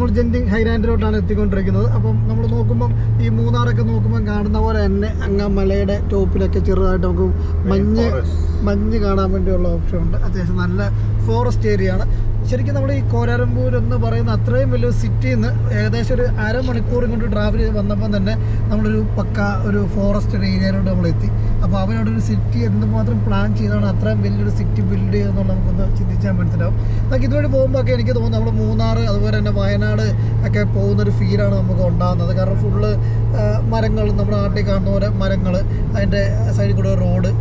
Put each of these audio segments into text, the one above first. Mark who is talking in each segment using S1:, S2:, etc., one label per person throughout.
S1: നമ്മൾ ജെൻഡിങ് ഹൈലാൻഡിലോട്ടാണ് എത്തിക്കൊണ്ടിരിക്കുന്നത്. അപ്പം നമ്മൾ നോക്കുമ്പം ഈ മൂന്നാറൊക്കെ നോക്കുമ്പം കാണുന്ന പോലെ തന്നെ അങ്ങ് മലയുടെ ടോപ്പിലൊക്കെ ചെറുതായിട്ട് നമുക്ക് മഞ്ഞ് മഞ്ഞ് കാണാൻ വേണ്ടിയുള്ള ഓപ്ഷൻ ഉണ്ട് അത്യാവശ്യം നല്ല ഫോറസ്റ്റ് ഏരിയ ആണ്. ശരിക്കും നമ്മൾ ഈ കോരാരമ്പൂർ എന്ന് പറയുന്ന അത്രയും വലിയ സിറ്റിയിൽ നിന്ന് ഏകദേശം ഒരു അരമണിക്കൂർ കൊണ്ട് ട്രാവൽ ചെയ്ത് വന്നപ്പം തന്നെ നമ്മളൊരു പക്ക ഒരു ഫോറസ്റ്റ് ഏരിയയിലോട്ട് നമ്മൾ എത്തി അപ്പോൾ അവരവിടെ ഒരു സിറ്റി എന്തുമാത്രം പ്ലാൻ ചെയ്താണ് അത്രയും വലിയൊരു സിറ്റി ബിൽഡ് ചെയ്തെന്നുള്ള നമുക്കൊന്ന് ചിന്തിച്ചാൽ മനസ്സിലാവും. നമുക്ക് ഇതുവഴി പോകുമ്പോൾ ഒക്കെ എനിക്ക് തോന്നുന്നു നമ്മൾ മൂന്നാർ അതുപോലെ തന്നെ വയനാട് ഒക്കെ പോകുന്നൊരു ഫീലാണ് നമുക്ക് ഉണ്ടാകുന്നത്. കാരണം ഫുള്ള് മരങ്ങൾ നമ്മുടെ നാട്ടിൽ കാണുന്ന പോലെ മരങ്ങൾ അതിന്റെ സൈഡിൽ കൂടെ റോഡ്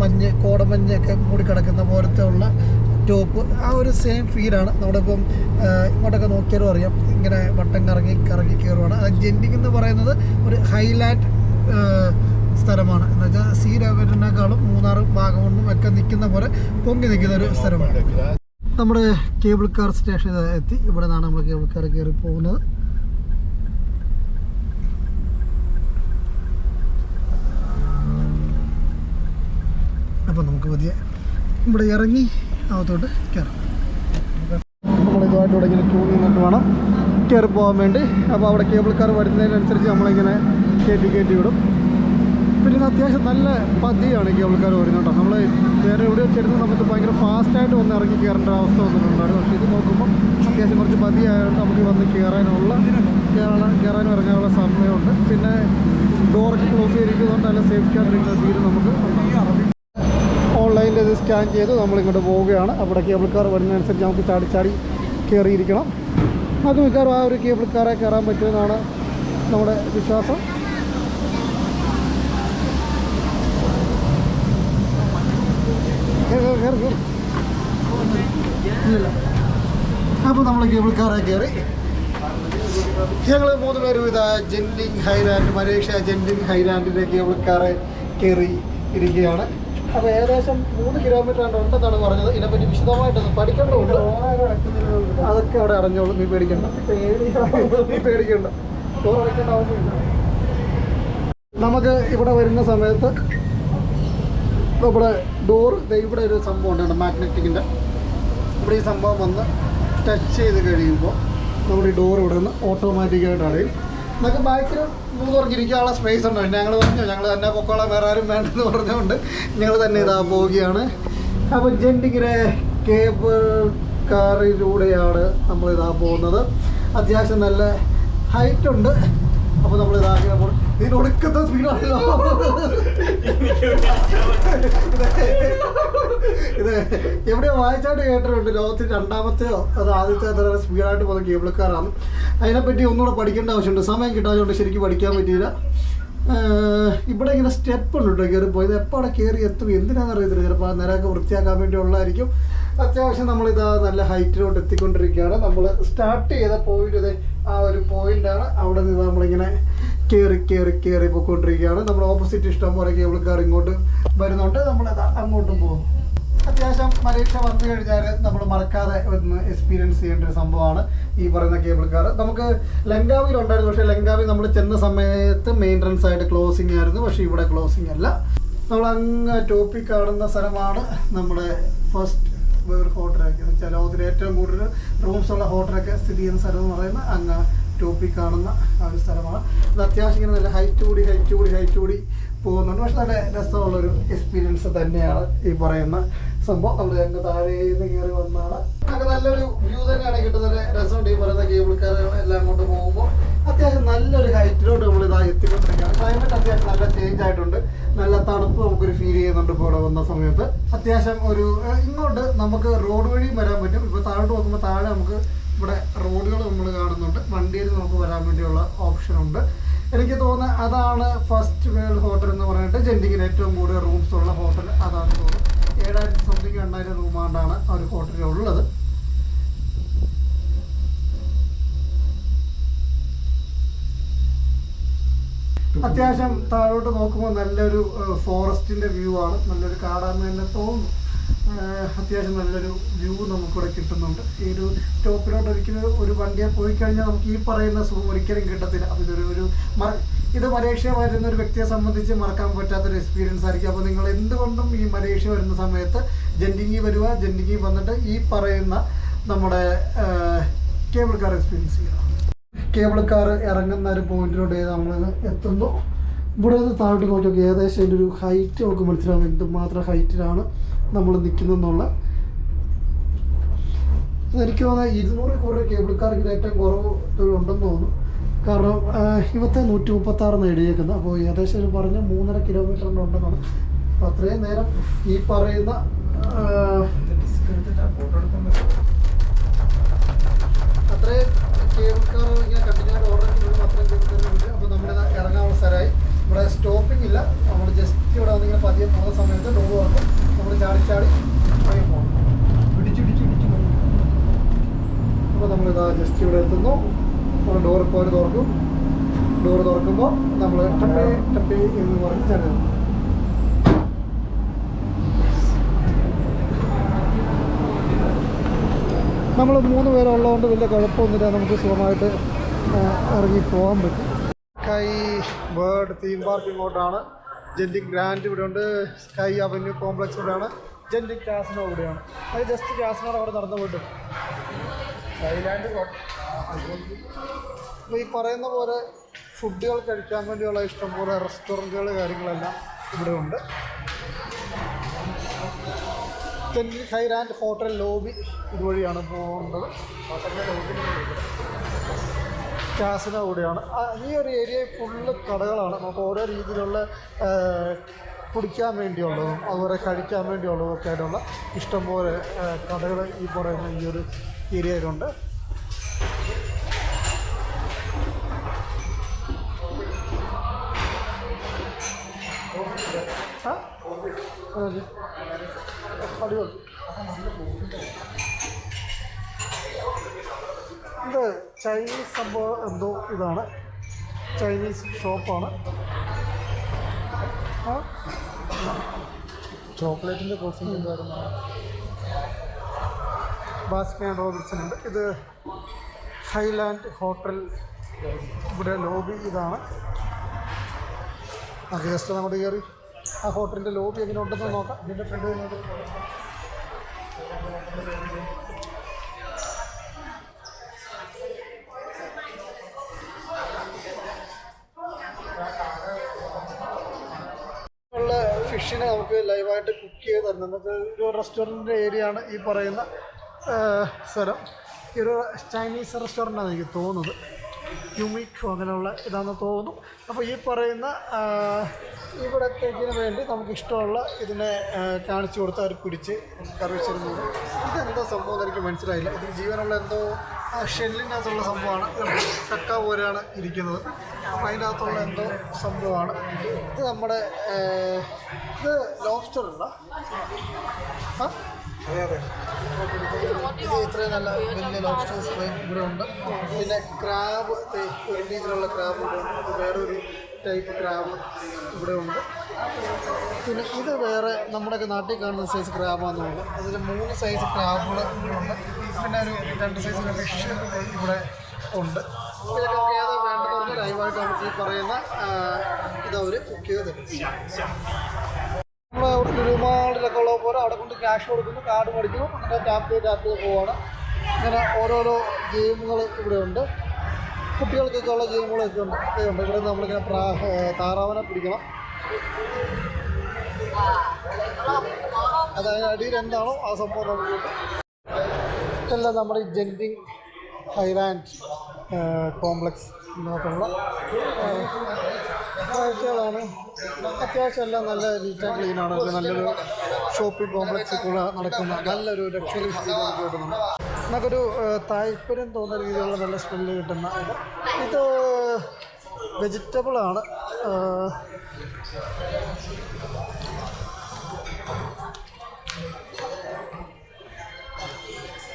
S1: മഞ്ഞ് കോടമഞ്ഞൊക്കെ മൂടിക്കിടക്കുന്ന പോലത്തെ ഉള്ള ടോപ്പ് ആ ഒരു സെയിം ഫീലാണ് നമ്മുടെ ഇപ്പം ഇങ്ങോട്ടൊക്കെ നോക്കിയാലും അറിയാം. ഇങ്ങനെ വട്ടം കറങ്ങി കറങ്ങി കയറുവാണ് അത് ജെൻഡിങ് എന്ന് പറയുന്നത് ഒരു ഹൈലാൻഡ് സ്ഥലമാണ്. എന്ന് വെച്ചാൽ സീ ലെവലിനേക്കാളും മൂന്നാർ ഭാഗമൊന്നും ഒക്കെ നിൽക്കുന്ന പോലെ പൊങ്ങി നിൽക്കുന്ന ഒരു സ്ഥലമാണ്. നമ്മുടെ കേബിൾ കാർ സ്റ്റേഷൻ എത്തി. ഇവിടെ നിന്നാണ് നമ്മൾ കേബിൾ കാർ കയറി പോകുന്നത്. അപ്പം നമുക്ക് പതിയെ ഇവിടെ ഇറങ്ങി. അകത്തോട്ട് കയറാം. നമ്മൾ ഇതുമായിട്ട് ഇവിടെ ഇങ്ങനെ ക്യൂ നിന്നിട്ട് വേണം കയറി പോകാൻ വേണ്ടി. അപ്പോൾ അവിടെ കേബിൾ കാർ വരുന്നതിനനുസരിച്ച് നമ്മളിങ്ങനെ കയറ്റി കയറ്റി വിടും. പിന്നെ അത്യാവശ്യം നല്ല പതിയാണ് കേബിൾ കാർ വരുന്നത് കേട്ടോ. നമ്മൾ വേറെ എവിടെ ചെല്ലുന്ന സമയത്ത് ഭയങ്കര ഫാസ്റ്റായിട്ട് വന്ന് ഇറങ്ങി കയറേണ്ട അവസ്ഥ വന്നിട്ടുണ്ടായിരുന്നു. പക്ഷേ ഇത് നോക്കുമ്പോൾ അത്യാവശ്യം കുറച്ച് പതിയായതുകൊണ്ട് നമുക്ക് വന്ന് കയറാനുള്ള കയറാൻ കയറാനും ഇറങ്ങാനുള്ള സമയമുണ്ട്. പിന്നെ ഡോറൊക്കെ ക്ലോസ് ചെയ്തിരിക്കുന്നതുകൊണ്ട് നല്ല സേഫ്റ്റി ആയിട്ടിരിക്കുന്ന ഫീൽ നമുക്ക്. ഓൺലൈനിൽ ഇത് സ്കാൻ ചെയ്ത് നമ്മളിങ്ങോട്ട് പോവുകയാണ്. അവിടെ കേബിൾ കാർ വരുന്നതനുസരിച്ച് നമുക്ക് ചാടി ചാടി കയറിയിരിക്കണം അത് മിക്കവാറും ആ ഒരു കേബിൾ കാറെ കയറാൻ പറ്റുമെന്നാണ് നമ്മുടെ വിശ്വാസം. അപ്പോൾ നമ്മൾ കേബിൾ കാറെ. കയറി ഞങ്ങൾ മൂന്ന് പേരും ഇതാ ജെൻഡിങ് ഹൈലാൻഡ് മലേഷ്യ ജെൻഡിങ് ഹൈലാൻഡിന്റെ കേബിൾ കാറെ കയറി ഇരിക്കുകയാണ്. അപ്പോൾ ഏകദേശം മൂന്ന് കിലോമീറ്റർ ആണ് ഉണ്ടെന്നാണ് പറഞ്ഞത്. ഇതിനെപ്പറ്റി വിശദമായിട്ടൊന്ന് പഠിക്കേണ്ടതുണ്ട്. അതൊക്കെ അവിടെ അറിഞ്ഞോളൂ. നീ പേടിക്കണ്ട. നീ പേടിക്കണ്ട. ആവശ്യമില്ല. നമുക്ക് ഇവിടെ വരുന്ന സമയത്ത് ഇവിടെ ഡോർ ഇവിടെ ഒരു സംഭവം ഉണ്ട്. മാഗ്നറ്റിക്കിന്റെ ഇവിടെ ഈ സംഭവം വന്ന് ടച്ച് ചെയ്ത് കഴിയുമ്പോൾ നമ്മുടെ ഈ ഡോർ ഇവിടെ നിന്ന് ഓട്ടോമാറ്റിക്കായിട്ട് അടയും. നമുക്ക് ബാക്കിൽ മൂന്ന് ഇരിക്കാനുള്ള സ്പേസ് ഉണ്ട്? ഞങ്ങൾ പറഞ്ഞു ഞങ്ങൾ തന്നെ പൊക്കോളാം വേറെ ആരും വേണ്ടെന്ന് പറഞ്ഞുകൊണ്ട് ഞങ്ങൾ തന്നെ ഇതാ പോവുകയാണ്. അപ്പോൾ ജെൻഡിങ്ങിലെ കേബിൾ കാറിലൂടെയാണ് നമ്മളിതാ പോകുന്നത്. അത്യാവശ്യം നല്ല ഹൈറ്റ് ഉണ്ട്. അപ്പോൾ നമ്മൾ ഇതാ നമ്മൾ ഇതിനൊടുക്കത്തെ സ്പീഡാണല്ലോ ഇത് എവിടെയോ വായിച്ചായിട്ട് കേട്ടിട്ടുണ്ട് ലോകത്തിൽ രണ്ടാമത്തെയോ അത് ആദ്യത്തെ തരം സ്പീഡായിട്ട് പോകുന്ന കേബിൾ കാറാണ് അതിനെപ്പറ്റി ഒന്നുകൂടെ പഠിക്കേണ്ട ആവശ്യമുണ്ട്. സമയം കിട്ടാത്തതുകൊണ്ട് ശരിക്കും പഠിക്കാൻ പറ്റിയില്ല. ഇവിടെ ഇങ്ങനെ സ്റ്റെപ്പ് ഉണ്ട് കേട്ടോ കയറി പോയത് എപ്പോൾ അവിടെ കയറി എത്തും? എന്തിനാണെന്ന് അറിയത്തില്ല. ചിലപ്പോൾ ആ നിരക്ക് വൃത്തിയാക്കാൻ വേണ്ടിയുള്ളതായിരിക്കും. അത്യാവശ്യം നമ്മളിതാ നല്ല ഹൈറ്റിലോട്ട് എത്തിക്കൊണ്ടിരിക്കുകയാണ്. നമ്മൾ സ്റ്റാർട്ട് ചെയ്ത പോയിട്ട് ആ ഒരു പോയിന്റാണ് അവിടെ നിന്ന് നമ്മളിങ്ങനെ കയറി കയറി കയറി പോയിക്കൊണ്ടിരിക്കുകയാണ്. നമ്മൾ ഓപ്പോസിറ്റ് ഇഷ്ടം പോലെ കേബിൾ കാർ ഇങ്ങോട്ട് വരുന്നുണ്ട്. നമ്മൾ അങ്ങോട്ടും പോകും. അത്യാവശ്യം മലേഷ്യ വന്നു കഴിഞ്ഞാൽ നമ്മൾ മറക്കാതെ ഒന്ന് എക്സ്പീരിയൻസ് ചെയ്യേണ്ട ഒരു സംഭവമാണ് ഈ പറയുന്ന കേബിൾ കാർ നമുക്ക് ലങ്കാവിൽ ഉണ്ടായിരുന്നു. പക്ഷേ ലങ്കാവിൽ നമ്മൾ ചെന്ന സമയത്ത് മെയിന്റനൻസ് ആയിട്ട് ക്ലോസിംഗ് ആയിരുന്നു. പക്ഷേ ഇവിടെ ക്ലോസിംഗ് അല്ല. നമ്മൾ അങ്ങ് ടോപ്പിൽ കാണുന്ന സ്ഥലമാണ് നമ്മുടെ ഫസ്റ്റ് വേൾഡ് ഹോട്ടലൊക്കെ വെച്ചാൽ ലോകത്തിലെ ഏറ്റവും കൂടുതൽ റൂംസ് ഉള്ള ഹോട്ടലൊക്കെ സ്ഥിതി ചെയ്യുന്ന സ്ഥലം എന്ന് പറയുന്നത് അങ്ങ് ടോപ്പിൽ കാണുന്ന ആ ഒരു സ്ഥലമാണ്. അത് അത്യാവശ്യം ഇങ്ങനെ നല്ല ഹൈറ്റ് കൂടി ഹൈറ്റ് കൂടി ഹൈറ്റ് കൂടി പോകുന്നുണ്ട്. പക്ഷെ നല്ല രസമുള്ളൊരു എക്സ്പീരിയൻസ് തന്നെയാണ് ഈ പറയുന്ന സംഭവം. നമ്മൾ ഞങ്ങൾ താഴെ നിന്ന് കയറി വന്നാണ്. നമുക്ക് നല്ലൊരു വ്യൂ തന്നെയാണ് കിട്ടുന്നത്. രസമുണ്ട് ഈ പറയുന്ന കേബിൾ കാറുകൾ എല്ലാം കൊണ്ട് പോകുമ്പോൾ. അത്യാവശ്യം നല്ലൊരു ഹൈറ്റിലോട്ട് നമ്മൾ ഇതാ എത്തിക്കൊണ്ടിരിക്കുകയാണ്. ക്ലൈമറ്റ് അത്യാവശ്യം നല്ല ചേഞ്ച് ആയിട്ടുണ്ട്. നല്ല തണുപ്പ് നമുക്കൊരു ഫീൽ ചെയ്യുന്നുണ്ട് ഇപ്പോൾ ഇവിടെ വന്ന സമയത്ത്. അത്യാവശ്യം ഒരു ഇങ്ങോട്ട് നമുക്ക് റോഡ് വഴിയും വരാൻ പറ്റും. ഇപ്പോൾ താഴോട്ട് നോക്കുമ്പോൾ താഴെ നമുക്ക് ഇവിടെ റോഡുകൾ നമ്മൾ കാണുന്നുണ്ട്. വണ്ടിയിൽ നമുക്ക് വരാൻ വേണ്ടിയുള്ള ഓപ്ഷൻ ഉണ്ട്. എനിക്ക് തോന്നുന്നത് അതാണ് ഫസ്റ്റ് വേൾഡ് ഹോട്ടൽ എന്ന് പറഞ്ഞിട്ട് ജെൻഡിങ്ങിന് ഏറ്റവും കൂടുതൽ റൂംസ് ഉള്ള ഹോട്ടൽ അതാണ് തോന്നുന്നത് ഏഴായിരത്തി സംതിങ് രണ്ടായിരം റൂമാണ്ടാണ് ആ ഒരു ഹോട്ടലിൽ അത്യാവശ്യം താഴോട്ട് നോക്കുമ്പോൾ നല്ലൊരു ഫോറസ്റ്റിന്റെ വ്യൂ ആണ്. നല്ലൊരു കാടാന്ന് തന്നെ തോന്നുന്നു. അത്യാവശ്യം നല്ലൊരു വ്യൂ നമുക്കിവിടെ കിട്ടുന്നുണ്ട്. ഈ ഒരു ടോപ്പിലോട്ട് ഒരിക്കലും ഒരു വണ്ടിയെ പോയി കഴിഞ്ഞാൽ നമുക്ക് ഈ പറയുന്ന സുഖം ഒരിക്കലും കിട്ടത്തില്ല. അപ്പോൾ ഇതൊരു ഒരു ഇത് മലേഷ്യ വരുന്ന ഒരു വ്യക്തിയെ സംബന്ധിച്ച് മറക്കാൻ പറ്റാത്തൊരു എക്സ്പീരിയൻസ് ആയിരിക്കും. അപ്പോൾ നിങ്ങൾ എന്തുകൊണ്ടും ഈ മലേഷ്യ വരുന്ന സമയത്ത് ജെൻഡിങ്ങി വരിക ജെൻഡിങ്ങി വന്നിട്ട് ഈ പറയുന്ന നമ്മുടെ കേബിൾ കാർ എക്സ്പീരിയൻസ് ചെയ്യാം. കേബിൾ കാർ ഇറങ്ങുന്ന ഒരു പോയിന്റിലൂടെ നമ്മൾ എത്തുന്നു. ഇവിടെ നിന്ന് താഴോട്ട് നോക്കി നോക്കി ഏകദേശം അതിന്റെ ഒരു ഹൈറ്റ് നമുക്ക് മനസ്സിലാവും എന്തുമാത്രം ഹൈറ്റിലാണ് നമ്മൾ നിൽക്കുന്നതെന്നുള്ള. എനിക്ക് തോന്നുന്നത് ഇരുന്നൂറ് കൂടുതൽ കേബിൾ കാർക്ക് ഏറ്റവും കുറവ് ഉണ്ടെന്ന് തോന്നുന്നു. കാരണം ഇവത്തെ നൂറ്റി മുപ്പത്തി ആറ് നേടിയേക്കുന്നത് അപ്പോൾ ഏകദേശം ഒരു പറഞ്ഞ മൂന്നര കിലോമീറ്ററിന്റെ ഉണ്ടെന്നാണ്. അപ്പോൾ അത്രയും നേരം ഈ പറയുന്ന ആഹ്, അത്രയും കേബിൾ കാർ ഇങ്ങനെ കണ്ടിന്യൂ ഓർഡർ ചെയ്യുമ്പോൾ അത്രയും കേബിൾ കാർ ഉണ്ട് അപ്പോൾ നമ്മൾ ഇറങ്ങാനുള്ള സ്ഥലമായി ഇവിടെ സ്റ്റോപ്പിംഗ് ഇല്ല. നമ്മൾ ജസ്റ്റ് ഇവിടെ വന്നിങ്ങനെ പതിയെ പോകുന്ന സമയത്ത് ഡോർ തുറക്കും. നമ്മൾ ചാടി ചാടി അങ്ങനെ പോകണം പിടിച്ച് പിടിച്ച് പോകും അപ്പോൾ നമ്മളിതാ ജസ്റ്റ് ഇവിടെ എത്തുന്നു. നമ്മൾ ഡോർ ഇപ്പോൾ തുറക്കും. ഡോർ തുറക്കുമ്പോൾ നമ്മൾ ടപ്പേ ടപ്പേ എന്ന് പറഞ്ഞ് ചാടി നമ്മൾ മൂന്ന് പേരുള്ളതുകൊണ്ട് വലിയ കുഴപ്പമൊന്നുമില്ല. നമുക്ക് സുഖമായിട്ട് ഇറങ്ങി പോകാൻ പറ്റും. സ്കൈ വേൾഡ് തീം പാർക്ക് ഇങ്ങോട്ടാണ്. ജെന്റിക് ഗ്രാൻഡ് ഇവിടെ ഉണ്ട് സ്കൈ അവന്യൂ കോംപ്ലക്സ് ഇവിടെയാണ്. ജെന്റിക് കാസിനോ ഇവിടെയാണ്. അത് ജസ്റ്റ് കാസിനോട് അവിടെ നടന്നു പോയിട്ട്.
S2: തായ്ലാൻഡ്
S1: അപ്പോൾ ഈ പറയുന്ന പോലെ ഫുഡുകൾ കഴിക്കാൻ വേണ്ടിയുള്ള ഇഷ്ടംപോലെ റെസ്റ്റോറന്റുകൾ കാര്യങ്ങളെല്ലാം ഇവിടെ ഉണ്ട്. ഹൈലാൻഡ് ഹോട്ടൽ ലോബി ഇതുവഴിയാണ് പോകേണ്ടത്. കാസിനോ കൂടിയാണ് ഈ ഒരു ഏരിയ ഫുള്ള് കടകളാണ്. നമുക്ക് ഓരോ രീതിയിലുള്ള കുടിക്കാൻ വേണ്ടിയുള്ളതും അതുപോലെ കഴിക്കാൻ വേണ്ടിയുള്ളതും ഒക്കെ ആയിട്ടുള്ള ഇഷ്ടംപോലെ കടകൾ ഈ പറയുന്ന ഈ ഒരു ഏരിയയിലുണ്ട്. അടിപൊളി. ചൈനീസ് സംഭവം എന്തോ ഇതാണ്. ചൈനീസ് ഷോപ്പാണ്.
S2: ചോക്ലേറ്റിന്റെ കോസ്റ്റ് കോസ്റ്റിംഗ് എന്തായിരുന്നു?
S1: ബാസ്കിൻ ആൻഡ് റോബിൻസൺ ഉണ്ട്. ഇത് ഹൈലാൻഡ് ഹോട്ടൽ ഇവിടെ ലോബി ഇതാണ്. നമുക്ക് ജസ്റ്റ് നമ്മുടെ കയറി. ആ ഹോട്ടലിന്റെ ലോബി എങ്ങനെ ഉണ്ടെന്ന് നോക്കാം ഇതിന്റെ ഫ്രണ്ട് ഫിഷിനെ നമുക്ക് ലൈവായിട്ട് കുക്ക് ചെയ്ത് നമുക്ക് ഒരു റെസ്റ്റോറന്റിന്റെ ഏരിയ ആണ് ഈ പറയുന്ന സ്ഥലം. ഈ ഒരു ചൈനീസ് റെസ്റ്റോറന്റാണ് എനിക്ക് തോന്നുന്നത്. യുമിക്കോ അങ്ങനെയുള്ള ഇതാണെന്ന് തോന്നുന്നു. അപ്പോൾ ഈ പറയുന്ന ഇവിടെ ഇവിടത്തേക്കിന് വേണ്ടി നമുക്ക് ഇഷ്ടമുള്ള ഇതിനെ കാണിച്ചു കൊടുത്ത് അവർ പിടിച്ച് കറി വെച്ചിരുന്നു ഇതെന്തോ സംഭവം എനിക്ക് മനസ്സിലായില്ല. ഇത് ജീവനുള്ള എന്തോ ഷെല്ലിനകത്തുള്ള സംഭവമാണ്. ചക്ക പോലെയാണ് ഇരിക്കുന്നത്. അപ്പം അതിനകത്തുള്ള എന്തോ സംഭവമാണ്. ഇത് നമ്മുടെ ഇത് ലോബ്സ്റ്റർ
S2: അതെ
S1: ഇത് ഇത്രയും നല്ല വലിയ ലോബ്സ്റ്റേഴ്സ് ഇവിടെ ഉണ്ട്. പിന്നെ ക്രാബ് ഒരു രീതിയിലുള്ള ക്രാബ് ഇവിടെ ഉണ്ട്. വേറൊരു ടൈപ്പ് ക്രാബ് ഇവിടെ ഉണ്ട്. പിന്നെ ഇത് വേറെ നമ്മുടെയൊക്കെ നാട്ടിൽ കാണുന്ന സൈസ് ക്രാബാന്ന് തോന്നുന്നു. അതിൽ മൂന്ന് സൈസ് ക്രാബുകൾ ഉണ്ട്. പിന്നെ ഒരു രണ്ട് സൈസ് ഫിഷ് ഇവിടെ ഉണ്ട്. ഇതൊക്കെ നമുക്ക് ഏതാ വേണ്ടത് പറഞ്ഞാൽ ലൈവായിട്ട് നമുക്ക് ഈ പറയുന്ന ഇതവർ കുക്ക് ചെയ്ത് തരും. നമ്മൾ അവിടെ ഒരുപാടിലൊക്കെ ഉള്ള പോലെ അവിടെ കൊണ്ട് ക്യാഷ് കൊടുക്കുന്നു കാർഡ് മേടിക്കുന്നു. അങ്ങനെ ടാപ്പ് ചെയ്ത് ടാപ്പ് ചെയ്ത് പോവാണ്. ഇങ്ങനെ ഓരോരോ ഗെയിമുകൾ ഇവിടെ ഉണ്ട്. കുട്ടികൾക്കൊക്കെ ഉള്ള ഗെയിമുകളൊക്കെ ഉണ്ട്. ഇവിടെ നമ്മളിങ്ങനെ പ്രാ താറാവിനെ പിടിക്കണം. അതായത് അടിയിൽ എന്താണോ ആ സംഭവം നമുക്ക് ഇതെല്ലാം നമ്മുടെ ഈ ജെന്റിങ് ഹൈലാൻഡ് കോംപ്ലക്സ് ഇതിനകത്തുള്ള കാഴ്ചകളാണ്. അത്യാവശ്യം എല്ലാം നല്ല നീറ്റ് ക്ലീൻ ആണ്. നല്ലൊരു ഷോപ്പിംഗ് കോംപ്ലക്സിൽ കൂടെ നടക്കുന്ന നല്ലൊരു ലക്ഷറി കിട്ടുന്നുണ്ട് നമുക്കൊരു താല്പര്യം തോന്നുന്ന രീതിയിലുള്ള നല്ല സ്മെല്ല് കിട്ടുന്ന ഇത്. ഇത്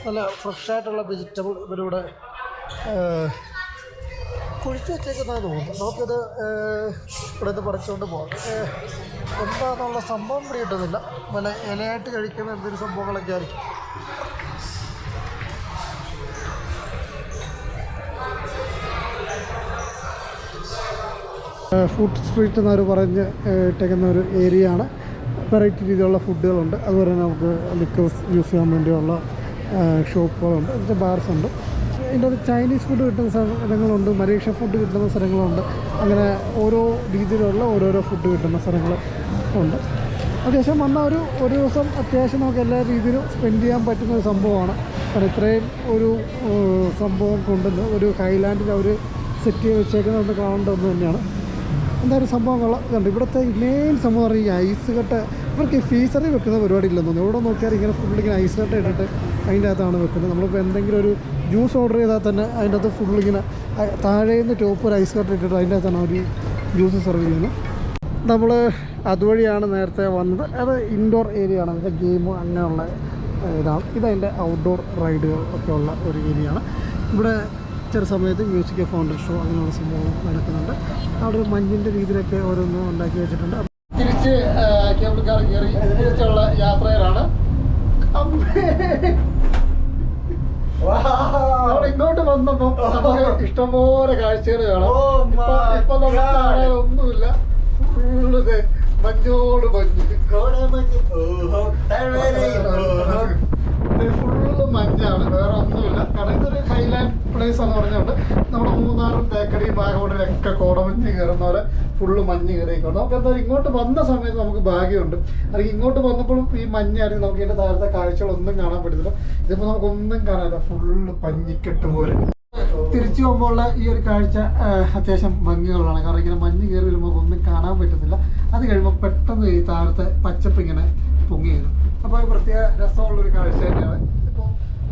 S1: നല്ല ഫ്രഷായിട്ടുള്ള വെജിറ്റബിൾ ഇവരിവിടെ കുഴിച്ച് വെച്ചേക്കുന്നതെന്ന് തോന്നുന്നു. നമുക്കിത് ഇവിടെ നിന്ന് പറിച്ചുകൊണ്ട് പോകാം എന്താണെന്നുള്ള സംഭവം ഇവിടെ കിട്ടുന്നില്ല. വല്ല ഇലയായിട്ട് കഴിക്കുന്ന എന്തൊരു സംഭവങ്ങളൊക്കെ ആയിരിക്കും. ഫുഡ് സ്ട്രീറ്റ് എന്നവർ പറഞ്ഞ് ഇട്ടേക്കുന്ന ഒരു ഏരിയയാണ് വെറൈറ്റി രീതിയിലുള്ള ഫുഡുകളുണ്ട് അതുപോലെ തന്നെ നമുക്ക് ലിക്വസ് യൂസ് ചെയ്യാൻ വേണ്ടിയുള്ള ഷോപ്പുകളുണ്ട് അതിന്റെ ബാർസ് ഉണ്ട്. അതിന്റെ അത് ചൈനീസ് ഫുഡ് കിട്ടുന്ന സ്ഥലങ്ങളുണ്ട് മലേഷ്യ ഫുഡ് കിട്ടുന്ന സ്ഥലങ്ങളുണ്ട്. അങ്ങനെ ഓരോ രീതിയിലുള്ള ഓരോരോ ഫുഡ് കിട്ടുന്ന സ്ഥലങ്ങൾ ഉണ്ട്. അത്യാവശ്യം വന്ന ഒരു ഒരു ദിവസം അത്യാവശ്യം നമുക്ക് എല്ലാ രീതിയിലും സ്പെൻഡ് ചെയ്യാൻ പറ്റുന്ന ഒരു സംഭവമാണ്. കാരണം ഇത്രയും ഒരു സംഭവം കൊണ്ടുവന്ന് ഒരു ഹൈലാൻഡിൽ അവർ സെറ്റ് ചെയ്ത് വെച്ചേക്കുന്നത് കൊണ്ട് കാണേണ്ടതെന്ന് തന്നെയാണ്. എന്തായാലും സംഭവം കൊള്ളാം. ഇതുണ്ട് ഇവിടുത്തെ മെയിൻ സംഭവം പറയുക ഐസ് കട്ട ഇവർക്ക് ഫീസറിൽ വെക്കുന്ന പരിപാടി ഇല്ലെന്ന് തോന്നുന്നു. എവിടെ നോക്കിയാൽ ഇങ്ങനെ ഫുള്ള് ഇങ്ങനെ ഐസ് കട്ട ഇട്ടിട്ട് അതിന്റെ അകത്താണ് വെക്കുന്നത്. നമ്മളിപ്പോൾ എന്തെങ്കിലും ഒരു ജ്യൂസ് ഓർഡർ ചെയ്താൽ തന്നെ അതിന്റെ അകത്ത് ഫുള്ളിങ്ങനെ താഴെ നിന്ന് ടോപ്പ് ഒരു ഐസ് കട്ട് ഇട്ടിട്ട് അതിന്റെ അകത്താണ് ഒരു ജ്യൂസ് സെർവ് ചെയ്യുന്നത്. നമ്മൾ അതുവഴിയാണ് നേരത്തെ വന്നത്. അത് ഇൻഡോർ ഏരിയ ആണ്. അതിന്റെ ഗെയിം അങ്ങനെയുള്ള ഇതാണ്. ഇതതിന്റെ ഔട്ട്ഡോർ റൈഡുകൾ ഒക്കെ ഉള്ള ഒരു ഏരിയയാണ് ഇവിടെ ചില സമയത്ത് മ്യൂസിക് ഫൗണ്ടൻ ഷോ അങ്ങനെയുള്ള സംഭവങ്ങൾ നടക്കുന്നുണ്ട്. അവിടെ ഒരു മഞ്ഞിന്റെ രീതിയിലൊക്കെ ഓരോന്ന് ഉണ്ടാക്കി വെച്ചിട്ടുണ്ട്. തിരിച്ച് കേബിൾ കാർ കയറി തിരിച്ചുള്ള യാത്രയിലാണ് അവിടെ ഇങ്ങോട്ട് വന്നപ്പോ നമുക്ക് ഇഷ്ടംപോലെ കാഴ്ചകൾ കാണാം. ഇപ്പൊ
S2: നമ്മുടെ.
S1: കാണാൻ ഒന്നുമില്ല. ഫുള്ള് ഇത് മഞ്ഞോട് മഞ്ഞ്. ഫുള്ള് മഞ്ഞാണ്. വേറെ ഒന്നുമില്ല. കാരണം ഇതൊരു ഹൈലാൻഡ് പ്ലേസ് എന്ന് പറഞ്ഞുകൊണ്ട് മൂന്നാറും തേക്കടി വാഗമണിലൊക്കെ കോടമഞ്ഞ് കയറുന്ന പോലെ ഫുള്ള് മഞ്ഞ് കയറിയിട്ടുണ്ട്. നമുക്ക് എന്തായാലും ഇങ്ങോട്ട് വന്ന സമയത്ത് നമുക്ക് ഭാഗ്യമുണ്ട്. അല്ലെങ്കിൽ ഇങ്ങോട്ട് വന്നപ്പോഴും ഈ മഞ്ഞായിരുന്നു നമുക്ക് ഇതിന്റെ താഴത്തെ കാഴ്ചകളൊന്നും കാണാൻ പറ്റത്തില്ല. ഇതിപ്പോൾ നമുക്കൊന്നും കാണാനില്ല. ഫുള്ള് പഞ്ഞിക്കെട്ട് പോലെ. തിരിച്ചു പോകുമ്പോഴുള്ള ഈ ഒരു കാഴ്ച അത്യാവശ്യം ഭംഗികളാണ് കാരണം ഇങ്ങനെ മഞ്ഞ് കയറി വരുമ്പോൾ ഒന്നും കാണാൻ പറ്റുന്നില്ല അത് കഴിയുമ്പോൾ പെട്ടെന്ന് ഈ താഴത്തെ പച്ചപ്പ് ഇങ്ങനെ പൊങ്ങി വരും. അപ്പോൾ പ്രത്യേക രസമുള്ളൊരു കാഴ്ച തന്നെയാണ്.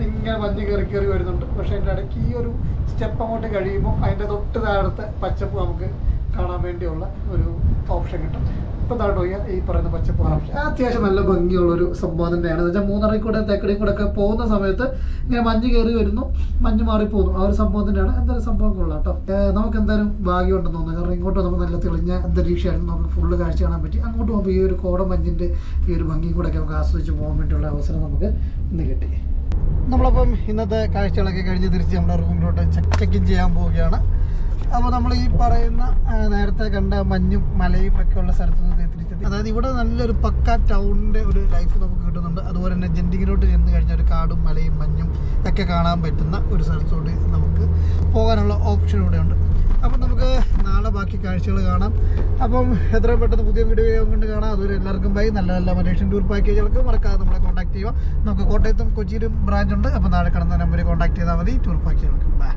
S1: ഇങ്ങനെ മഞ്ഞ് കയറി കയറി വരുന്നുണ്ട്. പക്ഷെ അതിന്റെ ഇടയ്ക്ക് ഈ ഒരു സ്റ്റെപ്പ് അങ്ങോട്ട് കഴിയുമ്പോൾ അതിന്റെ തൊട്ട് താഴത്തെ പച്ചപ്പ് നമുക്ക് കാണാൻ വേണ്ടിയുള്ള ഒരു ഓപ്ഷൻ കിട്ടും. ഇപ്പം താഴോട്ട് പോയാൽ ഈ പറയുന്ന പച്ചപ്പ് ഓപ്ഷൻ അത്യാവശ്യം നല്ല ഭംഗിയുള്ളൊരു സംഭവം തന്നെയാണ്. എന്ന് വെച്ചാൽ മൂന്നറയിൽ കൂടെ തേക്കടി കൂടെ ഒക്കെ പോകുന്ന സമയത്ത് ഇങ്ങനെ മഞ്ഞ് കയറി വരുന്നു മഞ്ഞ് മാറിപ്പോകുന്നു ആ ഒരു സംഭവം തന്നെയാണ്. എന്തായാലും സംഭവം കൊള്ളാം കേട്ടോ. നമുക്ക് എന്തായാലും ഭാഗ്യമുണ്ടെന്ന് തോന്നുന്നു. കാരണം ഇങ്ങോട്ട് നമുക്ക് നല്ല തെളിഞ്ഞ അന്തരീക്ഷമായിരുന്നു. നമുക്ക് ഫുള്ള് കാഴ്ച കാണാൻ പറ്റി. അങ്ങോട്ട് പോകുമ്പോൾ ഈ ഒരു കോടമഞ്ഞിന്റെ ഈ ഒരു ഭംഗി കൂടെ ഒക്കെ നമുക്ക് ആസ്വദിച്ച് പോകാൻ വേണ്ടിയുള്ള അവസരം നമുക്ക് ഇന്ന് കിട്ടി. നമ്മളപ്പം ഇന്നത്തെ കാഴ്ചകളൊക്കെ കഴിഞ്ഞ് തിരിച്ച് നമ്മുടെ റൂമിലോട്ട് ചെക്ക് ഇൻ ചെയ്യാൻ പോവുകയാണ്. അപ്പോൾ നമ്മൾ ഈ പറയുന്ന നേരത്തെ കണ്ട മഞ്ഞും മലയും ഒക്കെ ഉള്ള സ്ഥലത്ത് നിന്ന് തിരിച്ചെത്തി അതായത് ഇവിടെ നല്ലൊരു പക്ക ടൗണിന്റെ ഒരു ലൈഫ് നമുക്ക് കിട്ടുന്നുണ്ട്. അതുപോലെ തന്നെ ജെൻഡിങ്ങിലോട്ട് ചെന്ന് കഴിഞ്ഞാൽ ഒരു കാടും മലയും മഞ്ഞും ഒക്കെ കാണാൻ പറ്റുന്ന ഒരു സ്ഥലത്തോട്ട് നമുക്ക് പോകാനുള്ള ഓപ്ഷൻ ഇവിടെ ഉണ്ട് അപ്പം നമുക്ക് നാളെ ബാക്കി കാഴ്ചകൾ കാണാം. അപ്പം എത്രയും പെട്ടെന്ന് പുതിയ വീഡിയോ കൊണ്ട് കാണാം. അതുവരെ എല്ലാവർക്കും ബൈ നല്ല നല്ല മലേഷ്യൻ ടൂർ പാക്കേജുകൾക്ക് മറക്കാതെ നമ്മളെ കോൺടാക്ട് ചെയ്യുക. നമുക്ക് കോട്ടയത്തും കൊച്ചിയിലും ബ്രാഞ്ച് ഉണ്ട്. അപ്പോൾ നാളെ കിടന്ന നമ്പറിൽ കോൺടാക്ട് ചെയ്താൽ മതി. Tour പാക്കേജുകൾക്ക് by